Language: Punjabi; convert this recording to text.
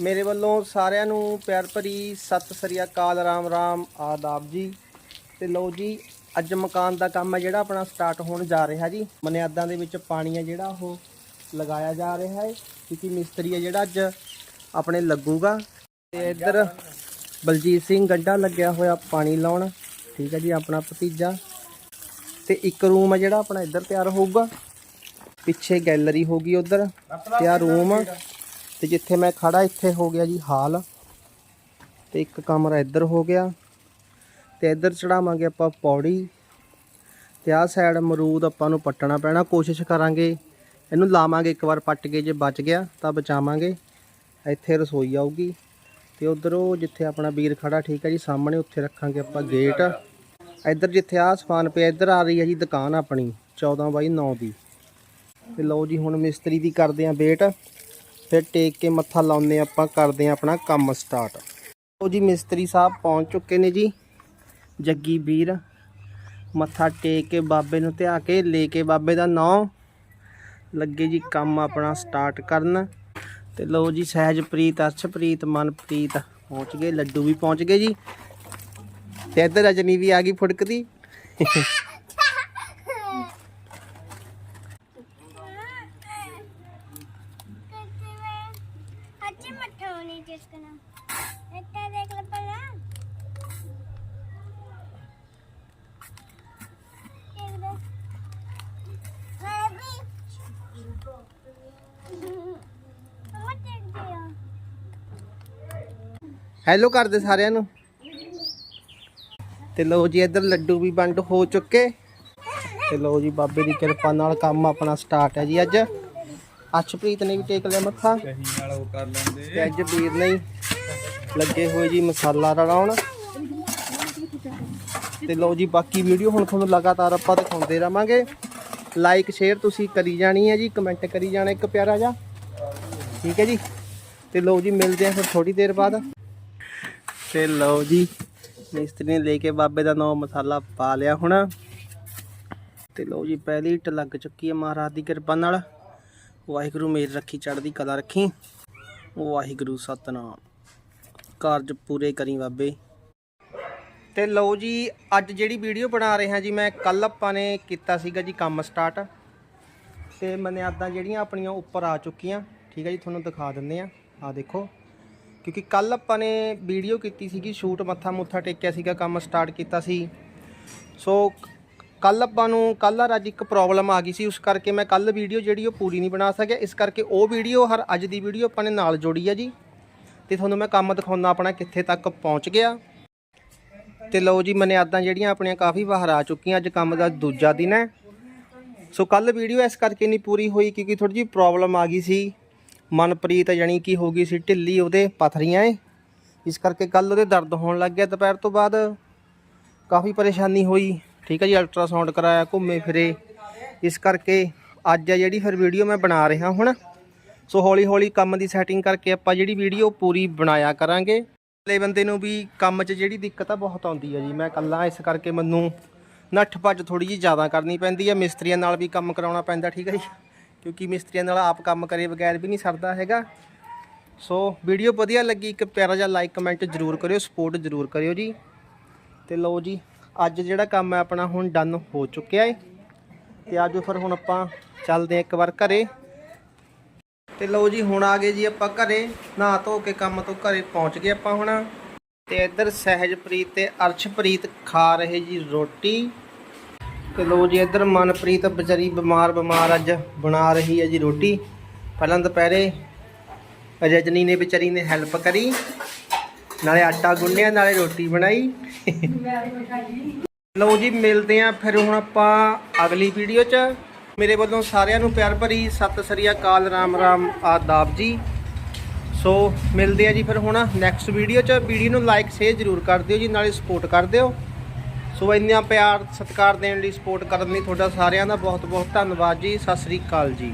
ਮੇਰੇ ਵੱਲੋਂ ਸਾਰਿਆਂ ਨੂੰ ਪਿਆਰ ਭਰੀ, ਸਤਿ ਸ੍ਰੀ ਅਕਾਲ, ਰਾਮ ਰਾਮ, ਆਦਾਬ ਜੀ। ਤੇ ਲਓ ਜੀ, ਅੱਜ ਮਕਾਨ ਦਾ ਕੰਮ ਹੈ ਜਿਹੜਾ ਆਪਣਾ ਸਟਾਰਟ ਹੋਣ ਜਾ ਰਿਹਾ ਜੀ। ਮਨਿਆਦਾਂ ਦੇ ਵਿੱਚ ਪਾਣੀ ਹੈ ਜਿਹੜਾ ਉਹ ਲਗਾਇਆ ਜਾ ਰਿਹਾ ਹੈ। ਕਿਉਂਕਿ ਮਿਸਤਰੀ ਹੈ ਜਿਹੜਾ ਅੱਜ ਆਪਣੇ ਲੱਗੂਗਾ। ਤੇ ਇੱਧਰ ਬਲਜੀਤ ਸਿੰਘ ਗੰਡਾ ਲੱਗਿਆ ਹੋਇਆ ਪਾਣੀ ਲਾਉਣ। ਠੀਕ ਹੈ ਜੀ, ਆਪਣਾ ਭਤੀਜਾ। ਤੇ ਇੱਕ ਰੂਮ ਹੈ ਜਿਹੜਾ ਆਪਣਾ ਇੱਧਰ ਤਿਆਰ ਹੋਊਗਾ। ਪਿੱਛੇ ਗੈਲਰੀ ਹੋਗੀ ਉਧਰ। ਤੇ ਆ ਰੂਮ ਤੇ ਜਿੱਥੇ ਮੈਂ ਖੜਾ ਇੱਥੇ ਹੋ ਗਿਆ ਜੀ ਹਾਲ। ਤੇ ਇੱਕ ਕਮਰਾ ਇੱਧਰ ਹੋ ਗਿਆ। ਤੇ ਇੱਧਰ ਚੜਾਵਾਂਗੇ ਆਪਾਂ ਪੌੜੀ। ਤੇ ਆਹ ਸਾਈਡ ਅਮਰੂਦ ਆਪਾਂ ਨੂੰ ਪੱਟਣਾ ਪੈਣਾ, ਕੋਸ਼ਿਸ਼ ਕਰਾਂਗੇ। ਇਹਨੂੰ ਲਾਵਾਂਗੇ ਇੱਕ ਵਾਰ ਪੱਟ ਕੇ, ਜੇ ਬਚ ਗਿਆ ਤਾਂ ਬਚਾਵਾਂਗੇ। ਇੱਥੇ ਰਸੋਈ ਆਊਗੀ। ਤੇ ਉਧਰ ਉਹ ਜਿੱਥੇ ਆਪਣਾ ਵੀਰ ਖੜਾ ਠੀਕ ਹੈ ਜੀ, ਸਾਹਮਣੇ ਉੱਥੇ ਰੱਖਾਂਗੇ ਆਪਾਂ ਗੇਟ ਇੱਧਰ ਜਿੱਥੇ ਆਹ ਸਮਾਨ ਪਿਆ, ਇੱਧਰ ਆ ਰਹੀ ਹੈ ਜੀ ਦੁਕਾਨ ਆਪਣੀ 14 ਬਾਈ 9 ਦੀ। ਤੇ ਲਓ ਜੀ, ਹੁਣ ਮਿਸਤਰੀ ਦੀ ਕਰਦੇ ਆਂ ਵੇਟ। ਫਿਰ ਟੇਕ ਕੇ ਮੱਥਾ ਲਾਉਂਦੇ ਆਪਾਂ ਕਰਦੇ ਆਂ ਆਪਣਾ ਕੰਮ ਸਟਾਰਟ ਲਓ ਜੀ, ਮਿਸਤਰੀ ਸਾਹਿਬ ਪਹੁੰਚ ਚੁੱਕੇ ਨੇ ਜੀ। ਜੱਗੀ ਵੀਰ, ਮੱਥਾ ਟੇਕ ਕੇ ਬਾਬੇ ਨੂੰ ਧਿਆ ਕੇ ਲੈ ਕੇ ਬਾਬੇ ਦਾ ਨਾਂ ਲੱਗੇ ਜੀ ਕੰਮ ਆਪਣਾ ਸਟਾਰਟ ਕਰਨ। ਤੇ ਲਓ ਜੀ, ਸਹਿਜਪ੍ਰੀਤ, ਅਰਸ਼ਪ੍ਰੀਤ, ਮਨਪ੍ਰੀਤ ਪਹੁੰਚ ਗਏ, ਲੱਡੂ ਵੀ ਪਹੁੰਚ ਗਏ ਜੀ। ਤੇ ਇੱਧਰ ਰਜਨੀ ਵੀ ਆ ਗਈ ਫੁੜਕਦੀ। ਅੱਛੇ ਮੱਠਾ ਹੋਣੀ ਜਿਸ ਕਨਾ ਹੈਲੋ ਕਰਦੇ ਸਾਰਿਆਂ ਨੂੰ। ਤੇ ਲਓ ਜੀ, ਇੱਧਰ ਲੱਡੂ ਵੀ ਵੰਡ ਹੋ ਚੁੱਕੇ। ਤੇ ਲਓ ਜੀ, ਬਾਬੇ ਦੀ ਕਿਰਪਾ ਨਾਲ ਕੰਮ ਆਪਣਾ ਸਟਾਰਟ ਹੈ ਜੀ ਅੱਜ। ਅਛਪ੍ਰੀਤ ਨੇ ਵੀ ਟੇਕ ਲਿਆ ਮੱਥਾ। ਕਹੀ ਨਾਲ ਉਹ ਕਰ ਲੈਂਦੇ ਤੇ ਅੱਜ ਵੀਰ ਨੇ ਲੱਗੇ ਹੋਏ ਜੀ ਮਸਾਲਾ ਰਲਾਉਣ। ਤੇ ਲਓ ਜੀ, ਬਾਕੀ ਵੀਡੀਓ ਹੁਣ ਤੁਹਾਨੂੰ ਲਗਾਤਾਰ ਆਪਾਂ ਦਿਖਾਉਂਦੇ ਰਵਾਂਗੇ। ਲਾਈਕ ਸ਼ੇਅਰ ਤੁਸੀਂ ਕਰੀ ਜਾਣੀ ਹੈ ਜੀ ਕਮੈਂਟ ਕਰੀ ਜਾਣਾ ਇੱਕ ਪਿਆਰਾ ਜਿਹਾ। ਠੀਕ ਹੈ ਜੀ? ਤੇ ਲਓ ਜੀ, ਮਿਲਦੇ ਆ ਫਿਰ ਥੋੜੀ ਦੇਰ ਬਾਅਦ। ਤੇ ਲਓ ਜੀ, ਮਿਸਤਰੀ ਨੇ ਲੈ ਕੇ ਬਾਬੇ ਦਾ ਨਾਮ ਮਸਾਲਾ ਪਾ ਲਿਆ ਹੁਣ। ਤੇ ਲਓ ਜੀ, ਪਹਿਲੀ ਇੱਟ ਲੱਗ ਚੁੱਕੀ ਹੈ ਮਹਾਰਾਜ ਦੀ ਕਿਰਪਾ ਨਾਲ। ਵਾਹਿਗੁਰੂ ਮੇਰ ਰੱਖੀ, ਚੜ੍ਹਦੀ ਕਲਾ ਰੱਖੀ। ਵਾਹਿਗੁਰੂ ਸਤਨਾਮ। ਕਾਰਜ ਪੂਰੇ ਕਰੀ ਬਾਬੇ। ਤੇ ਲਓ ਜੀ, ਅੱਜ ਜਿਹੜੀ ਵੀਡੀਓ ਬਣਾ ਰਹੇ ਹਾਂ ਜੀ, ਮੈਂ ਕੱਲ ਆਪਾਂ ਨੇ ਕੀਤਾ ਸੀਗਾ ਜੀ ਕੰਮ ਸਟਾਰਟ ਤੇ ਮਨਿਆਦਾਂ ਜਿਹੜੀਆਂ ਆਪਣੀਆਂ ਉੱਪਰ ਆ ਚੁੱਕੀਆਂ। ਠੀਕ ਹੈ ਜੀ, ਤੁਹਾਨੂੰ ਦਿਖਾ ਦਿੰਦੇ ਆ ਆ ਦੇਖੋ। ਕਿਉਂਕਿ ਕੱਲ ਆਪਾਂ ਨੇ ਵੀਡੀਓ ਕੀਤੀ ਸੀਗੀ, ਸ਼ੂਟ ਮੱਥਾ ਮੁੱਥਾ ਟੇਕਿਆ ਸੀਗਾ, ਕੰਮ ਸਟਾਰਟ ਕੀਤਾ ਸੀ। ਸੋ ਕੱਲ ਆਪਾਂ ਨੂੰ ਕੱਲ ਅੱਜ ਇੱਕ ਪ੍ਰੋਬਲਮ ਆ ਗਈ ਸੀ, ਉਸ ਕਰਕੇ ਮੈਂ ਕੱਲ ਵੀਡੀਓ ਜਿਹੜੀ ਉਹ ਪੂਰੀ ਨਹੀਂ ਬਣਾ ਸਕਿਆ। ਇਸ ਕਰਕੇ ਉਹ ਵੀਡੀਓ ਹਰ ਅੱਜ ਦੀ ਵੀਡੀਓ ਆਪਾਂ ਨੇ ਨਾਲ ਜੋੜੀ ਆ ਜੀ। ਤੇ ਤੁਹਾਨੂੰ ਮੈਂ ਕੰਮ ਦਿਖਾਉਣਾ ਆਪਣਾ ਕਿੱਥੇ ਤੱਕ ਪਹੁੰਚ ਗਿਆ। ਤੇ ਲਓ ਜੀ ਮਨਿਆਦਾਂ ਜਿਹੜੀਆਂ ਆਪਣੀਆਂ ਕਾਫੀ ਬਾਹਰ ਆ ਚੁੱਕੀਆਂ, ਅੱਜ ਕੰਮ ਦਾ ਦੂਜਾ ਦਿਨ ਹੈ। ਸੋ ਕੱਲ ਵੀਡੀਓ ਇਸ ਕਰਕੇ ਨਹੀਂ ਪੂਰੀ ਹੋਈ ਕਿਉਂਕਿ ਥੋੜੀ ਜਿਹੀ ਪ੍ਰੋਬਲਮ ਆ ਗਈ ਸੀ। ਮਨਪ੍ਰੀਤ ਜਾਨੀ ਕਿ ਹੋ ਗਈ ਸੀ ਢਿੱਲੀ, ਉਹਦੇ ਪਥਰੀਆਂ ਏ। ਇਸ ਕਰਕੇ ਕੱਲ ਉਹਦੇ ਦਰਦ ਹੋਣ ਲੱਗ ਗਿਆ। ਦੁਪਹਿਰ ਤੋਂ ਬਾਅਦ ਕਾਫੀ ਪਰੇਸ਼ਾਨੀ ਹੋਈ। ਠੀਕ ਹੈ ਜੀ ਅਲਟਰਾਸਾਊਂਡ ਕਰਾਇਆ, ਘੁੰਮੇ ਫਿਰੇ। ਇਸ ਕਰਕੇ ਅੱਜ ਆ ਜਿਹੜੀ ਫਿਰ ਵੀਡੀਓ ਮੈਂ ਬਣਾ ਰਿਹਾ ਹੁਣ। ਸੋ ਹੌਲੀ ਹੌਲੀ ਕੰਮ ਦੀ ਸੈਟਿੰਗ ਕਰਕੇ ਆਪਾਂ ਜਿਹੜੀ ਵੀਡੀਓ ਪੂਰੀ ਬਣਾਇਆ ਕਰਾਂਗੇ। ਅਗਲੇ ਬੰਦੇ ਨੂੰ ਵੀ ਕੰਮ 'ਚ ਜਿਹੜੀ ਦਿੱਕਤ ਆ, ਬਹੁਤ ਆਉਂਦੀ ਹੈ ਜੀ। ਮੈਂ ਇਕੱਲਾ, ਇਸ ਕਰਕੇ ਮੈਨੂੰ ਨੱਠ ਭੱਜ ਥੋੜੀ ਜਿਹੀ ਜ਼ਿਆਦਾ ਕਰਨੀ ਪੈਂਦੀ ਹੈ ਮਿਸਤਰੀਆਂ ਨਾਲ ਵੀ ਕੰਮ ਕਰਾਉਣਾ ਪੈਂਦਾ, ਠੀਕ ਹੈ ਜੀ। ਕਿਉਂਕਿ ਮਿਸਤਰੀਆਂ ਨਾਲ ਆਪ ਕੰਮ ਕਰੇ ਬਗੈਰ ਵੀ ਨਹੀਂ ਸਰਦਾ ਹੈਗਾ। ਸੋ ਵੀਡੀਓ ਵਧੀਆ ਲੱਗੀ, ਇੱਕ ਪਿਆਰਾ ਜਿਹਾ ਲਾਈਕ ਕਮੈਂਟ ਜ਼ਰੂਰ ਕਰਿਓ ਸਪੋਰਟ ਜ਼ਰੂਰ ਕਰਿਓ ਜੀ। ਤੇ ਲਓ ਜੀ ਅੱਜ ਜਿਹੜਾ ਕੰਮ ਹੈ ਆਪਣਾ ਹੁਣ ਡਨ ਹੋ ਚੁੱਕਿਆ ਏ। ਤੇ ਆਜੋ ਫਿਰ ਹੁਣ ਆਪਾਂ ਚੱਲਦੇ ਹਾਂ ਇੱਕ ਵਾਰ ਘਰੇ। ਤੇ ਲਓ ਜੀ, ਹੁਣ ਆ ਗਏ ਜੀ ਆਪਾਂ ਘਰੇ। ਨਹਾ ਧੋ ਕੇ ਕੰਮ ਤੋਂ ਘਰੇ ਪਹੁੰਚ ਗਏ ਆਪਾਂ ਹੁਣ। ਤੇ ਇੱਧਰ ਸਹਿਜਪ੍ਰੀਤ ਤੇ ਅਰਸ਼ਪ੍ਰੀਤ ਖਾ ਰਹੇ ਜੀ ਰੋਟੀ। ਤੇ ਲਓ ਜੀ, ਇੱਧਰ ਮਨਪ੍ਰੀਤ ਵਿਚਾਰੀ ਬਿਮਾਰ ਬਿਮਾਰ ਅੱਜ ਬਣਾ ਰਹੀ ਹੈ ਜੀ ਰੋਟੀ। ਪਹਿਲਾਂ ਦੁਪਹਿਰੇ ਰਜਨੀ ਨੇ ਵਿਚਾਰੀ ਨੇ ਹੈਲਪ ਕਰੀ। ਨਾਲੇ ਆਟਾ ਗੁੰਨਿਆ, ਨਾਲੇ ਰੋਟੀ ਬਣਾਈ। ਲਓ ਜੀ, ਮਿਲਦੇ ਆਂ ਫਿਰ ਹੁਣ ਆਪਾਂ ਅਗਲੀ ਵੀਡੀਓ 'ਚ। ਮੇਰੇ ਵੱਲੋਂ ਸਾਰਿਆਂ ਨੂੰ ਪਿਆਰ ਭਰੀ ਸਤਿ ਸ੍ਰੀ ਅਕਾਲ, ਰਾਮ ਰਾਮ ਆਦਾਬ ਜੀ। ਸੋ ਮਿਲਦੇ ਆ ਜੀ ਫਿਰ ਹੁਣ ਨੈਕਸਟ ਵੀਡੀਓ 'ਚ। ਵੀਡੀਓ ਨੂੰ ਲਾਈਕ ਸ਼ੇਅਰ ਜ਼ਰੂਰ ਕਰ ਦਿਓ ਜੀ, ਨਾਲੇ ਸਪੋਰਟ ਕਰ ਦਿਓ। ਸੋ ਇੰਨਾ ਪਿਆਰ, ਸਤਿਕਾਰ ਦੇਣ ਲਈ ਸਪੋਰਟ ਕਰਨ ਲਈ ਤੁਹਾਡਾ ਸਾਰਿਆਂ ਦਾ ਬਹੁਤ ਬਹੁਤ ਧੰਨਵਾਦ ਜੀ। ਸਤਿ ਸ੍ਰੀ ਅਕਾਲ ਜੀ।